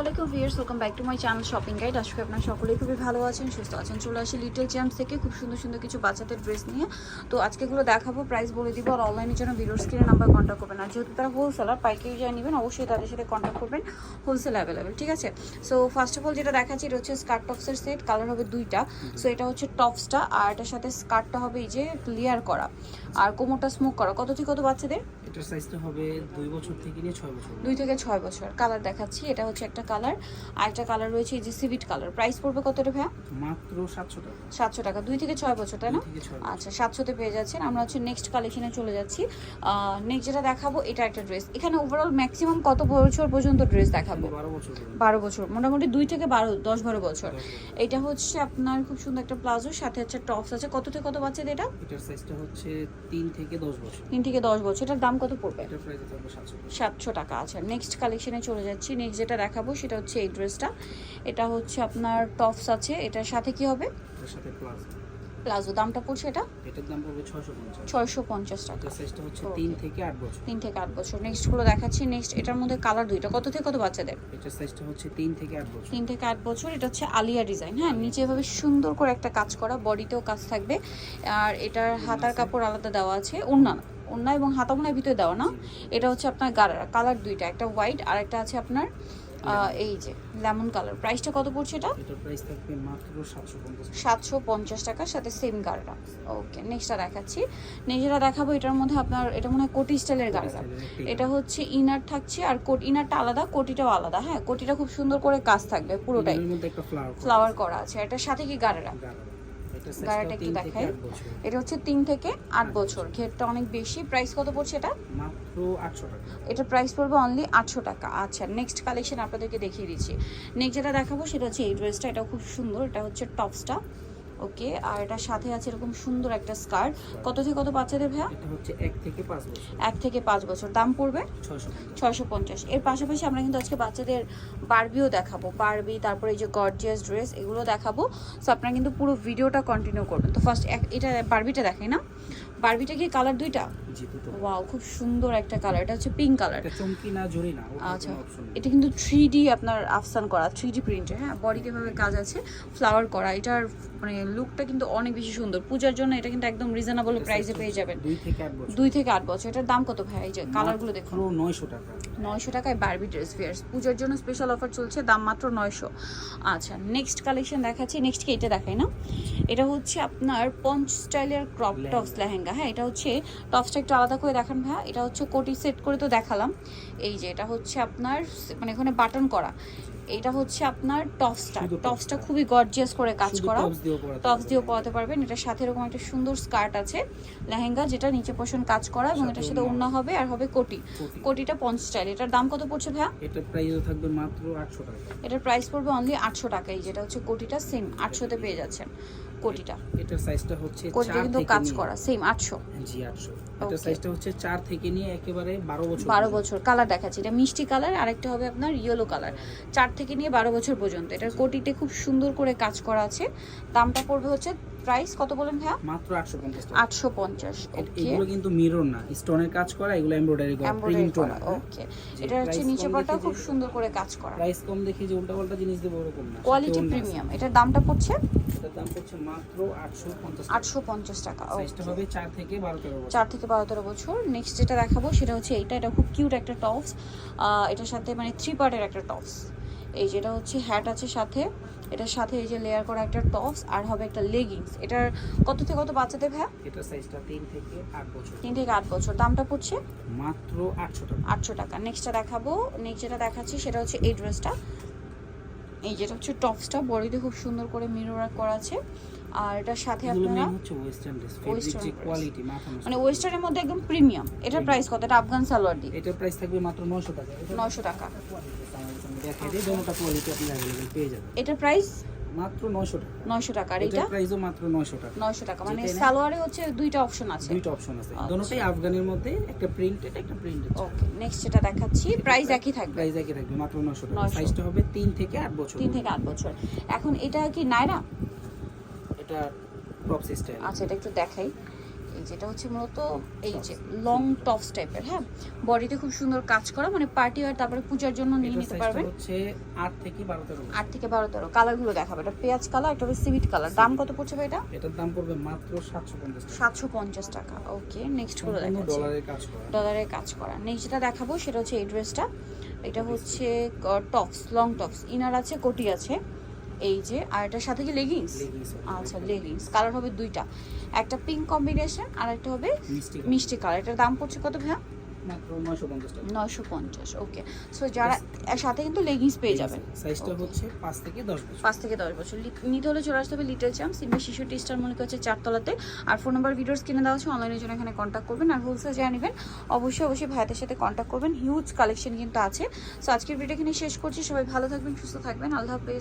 আলাইকুম viewers welcome back to my channel shopping guide. আজকে আপনার সকলেই খুবই ভালো আছেন সুস্থ আছেন। চলে আসি লিটল চ্যাম্পস থেকে খুব সুন্দর সুন্দর কিছু বাচ্চাদের ড্রেস নিয়ে। তো আজকেগুলো দেখাবো প্রাইস বলে দিব আর অনলাইনের জন্য ভিডিওর স্ক্রিনে নাম্বার কন্ট্যাক্ট করবেন। আর যেহেতু তারা হোলসেলার পাইকারি যা নেবেন অবশ্যই তাদের সাথে কন্ট্যাক্ট করবেন হোলসেল অ্যাভেলেবেল ঠিক আছে? সো ফার্স্ট অফ অল যেটা দেখাচ্ছি এটা হচ্ছে স্কার্ট টপসের সেট কালার হবে দুইটা। সো এটা হচ্ছে টপসটা আর এটার সাথে স্কার্টটা হবে এই যে ক্লিয়ার করা। আর কোমরটা স্মোক করা। কত থেকে কত বাচ্চাদের? এটার সাইজটা হবে দুই বছর থেকে নিয়ে ছয় বছর। দুই থেকে ছয় বছর। কালার দেখাচ্ছি এটা হচ্ছে একটা কালার। আর একটা কালার রয়েছে এই যে সিভিট কালার। প্রাইস পড়বে কত রে ভাইয়া? মাত্র সাতশো টাকা। সাতশো টাকা। দুই থেকে ছয় বছর তাই না? আচ্ছা সাতশোতে পেয়ে যাচ্ছেন। আমরা হচ্ছে নেক্সট কালেকশনে চলে যাচ্ছি। নেক্সট যেটা দেখাবো এটা একটা ড্রেস এখানে ওভারঅল ম্যাক্সিমাম কত বছর পর্যন্ত ড্রেস দেখাবো? বারো বছর পর্যন্ত। বারো বছর। মোটামুটি দুই থেকে বারো দশ বারো বছর। এটা হচ্ছে আপনার খুব সুন্দর একটা প্লাজো সাথে হচ্ছে টপস আছে। কত থেকে কত বাচ্চাদের এটা? এটার সাইজটা হচ্ছে তিন থেকে দশ বছর। তিন থেকে দশ বছর। এটার দাম কত পড়বে? এটার প্রাইস থাকবে সাতশো টাকা। সাতশো টাকা আচ্ছা। নেক্সট কালেকশনে চলে যাচ্ছি। নেক্সট যেটা দেখাবো সেটা হচ্ছে এই ড্রেসটা। এটা হচ্ছে আপনার টপস আছে এটার সাথে কি হবে? সাথে প্লাজো। দামটা পড়ছে এটা? এটার দাম পড়বে ছয়শো পঞ্চাশ। ছয়শো পঞ্চাশ টাকা। সাইজটা হচ্ছে. তিন থেকে আট বছর। তিন থেকে আট বছর। নেক্সটগুলো দেখাচ্ছি। নেক্সট এটার মধ্যে কালার দুইটা। কত থেকে কত বাচ্চাদের? এটার সাইজটা হচ্ছে তিন থেকে আট বছর। তিন থেকে আট বছর। এটা হচ্ছে আলিয়া ডিজাইন হ্যাঁ? নিচে এভাবে সুন্দর করে একটা কাজ করা বডিতেও কাজ থাকবে। আর এটার হাতার কাপড় আলাদা দেওয়া আছে। ওন্না ওন্না এবং হাতা মোনার ভিতরে দেওয়া না। এটা হচ্ছে আপনার গারারা কালার দুইটা একটা হোয়াইট আর একটা আছে আপনার এই যে লেমন কালার প্রাইসটা কত পড়ছে এটা? প্রাইস থাকবে মাত্র সাতশো পঞ্চাশ টাকার সাথে সেম গাড়রা ওকে নেক্সটটা দেখাচ্ছি। নেক্সটটা দেখাবো এটার মধ্যে আপনার এটা মনে হয় কোটি স্টাইলের গাড়রা এটা হচ্ছে ইনার থাকছে আর কোট ইনারটা আলাদা কোটিটাও আলাদা। হ্যাঁ কোটিটা খুব সুন্দর করে কাজ থাকবে পুরোটাই। ফ্লাওয়ার করা আছে। এটার সাথে কি গাড়েরা গাড়াটা একটু দেখাই। এটা হচ্ছে তিন থেকে আট বছর। ঘেরটা অনেক বেশি। প্রাইস কত পড়ছে এটা? মাত্র আটশো টাকা। এটা প্রাইস পড়বে অনলি আটশো টাকা। আচ্ছা নেক্সট কালেকশন আপনাদেরকে দেখিয়ে দিচ্ছি। নেক্সট যেটা দেখাবো সেটা হচ্ছে এই ড্রেসটা এটা খুব সুন্দর। এটা হচ্ছে টপসটা ওকে আর এটার সাথে আছে এরকম সুন্দর একটা স্কার্ট। কত থেকে কত বাচ্চাদের ভাইয়া? হচ্ছে এক থেকে পাঁচ বছর। দাম পড়বে? ছয়শো ছয়শো পঞ্চাশ। এর পাশাপাশি আমরা কিন্তু আজকে বাচ্চাদের বারবিও দেখাবো। বারবি তারপরে এই যে গর্জিয়াস ড্রেস এগুলো দেখাবো। সো আপনারা কিন্তু পুরো ভিডিওটা কন্টিনিউ করবেন। তো ফার্স্ট এক এটা বারবিটা দেখাই না। বারবিটা কি কালার দুইটা? দুটো ওয়াও খুব সুন্দর একটা কালার এটা হচ্ছে পিঙ্ক কালার এটা চমকি না জরি না আচ্ছা। এটা কিন্তু থ্রি ডি আপনার আফসান করা থ্রি ডি প্রিন্টে হ্যাঁ? বডি কীভাবে কাজ আছে ফ্লাওয়ার করা। এটার মানে লুকটা কিন্তু অনেক বেশি সুন্দর। পূজার জন্য এটা কিন্তু একদম রিজনেবল প্রাইসে পেয়ে যাবেন। দুই থেকে আট বছর। দুই থেকে আট বছর। এটার দাম কত ভাই? এই যে কালারগুলো দেখুন। মাত্র নয়শো টাকা। নয়শো টাকায় বারবি ড্রেস ফেয়ার্স পুজোর জন্য স্পেশাল অফার চলছে দাম মাত্র নয়শো। আচ্ছা নেক্সট কালেকশন দেখাচ্ছি নেক্সট কি এটা দেখাই না? এটা হচ্ছে আপনার পঞ্চ স্টাইলের ক্রপ টপস লেহেঙ্গা। হ্যাঁ এটা হচ্ছে টপসটা একটু আলাদা করে দেখান ভাইয়া। এটা হচ্ছে কোটি সেট করে তো দেখালাম। এই যে এটা হচ্ছে আপনার মানে এখানে বাটন করা। এটা হচ্ছে আপনার টপসটা। টপসটা। খুবই গর্জিয়াস করে কাজ করা। টপস পারবেন। দিয়েও পরাতে পারবেন। এটার সাথে এরকম একটা সুন্দর স্কার্ট আছে লেহেঙ্গা যেটা নিচে পোষণ কাজ করা এবং এটার সাথে ওড়না। হবে আর হবে কোটি। কোটি। কোটিটা পঞ্চ স্টাইল এটার দাম কত পড়ছে ভাইয়া? এটার প্রাইস থাকবে মাত্র আটশো টাকা। এটার প্রাইস পড়বে অনলি আটশো টাকাই যেটা হচ্ছে কোটিটা সেম তে পেয়ে যাচ্ছেন। কোটিটা। এটার সাইজটা হচ্ছে কোটিটা কিন্তু কাজ করা সেম আটশো। জি আটশো। Okay. এটার সাইজটা হচ্ছে চার থেকে নিয়ে একেবারে বারো বছর বারো পর্যন্ত। বছর কালার দেখাচ্ছি। এটা মিষ্টি কালার আরেকটা হবে আপনার ইয়েলো কালার চার থেকে নিয়ে বারো বছর পর্যন্ত। এটার কোটিতে খুব সুন্দর করে কাজ করা আছে। দামটা পড়বে হচ্ছে প্রাইস কত বলেন ভাইয়া? মাত্র আটশো পঞ্চাশ টাকা। আটশো পঞ্চাশ এ- ওকে এগুলো কিন্তু মিরর না স্টোনের কাজ করা এগুলো এমব্রয়ডারি করা প্রিন্টও করা ওকে এটা হচ্ছে নিচে পাটা খুব সুন্দর করে কাজ করা। প্রাইস কম দেখে যে উল্টা পাল্টা জিনিস দেবো ওরকম না কোয়ালিটি। প্রিমিয়াম এটার দামটা পড়ছে? এটার দাম পড়ছে মাত্র আটশো পঞ্চাশ আটশো পঞ্চাশ টাকা সাইজটা হবে চার থেকে বারো তেরো বছর। চার থেকে বারো তেরো বছর। নেক্সট যেটা দেখাবো সেটা হচ্ছে এইটা এটা খুব কিউট একটা টপস এটার সাথে মানে থ্রি পার্টের একটা টপস এই যেটা হচ্ছে হ্যাট আছে সাথে এটার সাথে এই যে লেয়ার করা একটা টপস আর হবে একটা লেগিংস এটার কত থেকে কত বাচ্চাদের ভাই এটা সাইজটা 3 থেকে 8 বছর। 3 থেকে 8 বছর। দামটা পড়ছে? মাত্র আটশো টাকা। আটশো টাকা। নেক্সটটা দেখাবো। নেক্সট যেটা দেখাচ্ছি সেটা হচ্ছে এই ড্রেসটা এই যেটা হচ্ছে টপসটা বডিতে খুব সুন্দর করে মিরর করা আছে। আর এটার সাথে আপনারা মানে ওয়েস্টার্নের মধ্যে একদম প্রিমিয়াম এটার প্রাইস কত? এটা আফগান সালোয়ার দিয়ে এটার প্রাইস থাকবে মাত্র নশো টাকা। এটা নয়শো টাকা। দেখাই দিই দোনোটা কোয়ালিটি আপনি অ্যাভেলেবল পেয়ে যাবেন। এটার প্রাইস মাত্র নশো টাকা। নয়শো টাকা। আর এটা প্রাইসও মাত্র নশো টাকা। নয়শো টাকা। মানে সালোয়ারে হচ্ছে দুইটা অপশন আছে। দুইটা অপশন আছে। আচ্ছা। আফগানের মধ্যে একটা প্রিন্টেড একটা প্রিন্টেড ওকে নেক্সট যেটা দেখাচ্ছি প্রাইস একই থাকবে। প্রাইস একই থাকবে মাত্র নশো টাকা। 900 সাইজটা হবে তিন থেকে আট বছর তিন থেকে আট বছর। এখন এটা কি নাইরা এটা টপ স্টাইল আচ্ছা এটা একটু দেখাই। এই যেটা হচ্ছে মূলত এই যে লং টপস টাইপের হ্যাঁ? বডিতে খুব সুন্দর কাজ করা মানে পার্টি আর তারপরে পূজার জন্য নিয়ে নিতে পারবেন। হচ্ছে আট থেকে বারো তেরো আট থেকে বারো তেরো কালারগুলো দেখাবো। এটা পেঁয়াজ কালার একটা হবে সিভিট কালার দাম কত পড়ছে ভাই এটা? এটার দাম পড়বে মাত্র সাতশো পঞ্চাশ টাকা। ওকে নেক্সটগুলো দেখাচ্ছি। ডলারের কাজ করা। ডলারের কাজ করা। নেক্সট যেটা দেখাবো সেটা হচ্ছে এই ড্রেসটা এটা হচ্ছে টপস লং টপস ইনার আছে কোটি আছে। এই যে আর এটার সাথে কি লেগিংস। আচ্ছা লেগিংস কালার হবে দুইটা। একটা পিঙ্ক কম্বিনেশন আর একটা হবে মিষ্টি কালার এটার দাম পড়ছে কত ভাইয়া? নয়শো পঞ্চাশ ওকে সো যারা সাথে কিন্তু লেগিংস পেয়ে যাবেন। সাইজটা হচ্ছে পাঁচ থেকে দশ বছর। পাঁচ থেকে দশ বছর। নিতে হলে চলে আসতে হবে লিটল চ্যাম্প সিনবে শিশু টিস্টার মনে হচ্ছে চারতলাতে। আর ফোন নাম্বার ভিডিওস কিনে দেওয়া আছে অনলাইনের জন্য এখানে কন্ট্যাক্ট করবেন। আর হোলসেল যা নেবেন অবশ্যই অবশ্যই ভাইয়াদের সাথে কন্ট্যাক্ট করবেন। হিউজ কালেকশন কিন্তু আছে। সো আজকের ভিডিও এখানে শেষ করছি। সবাই ভালো থাকবেন সুস্থ থাকবেন। আল্লাহ হাফেজ।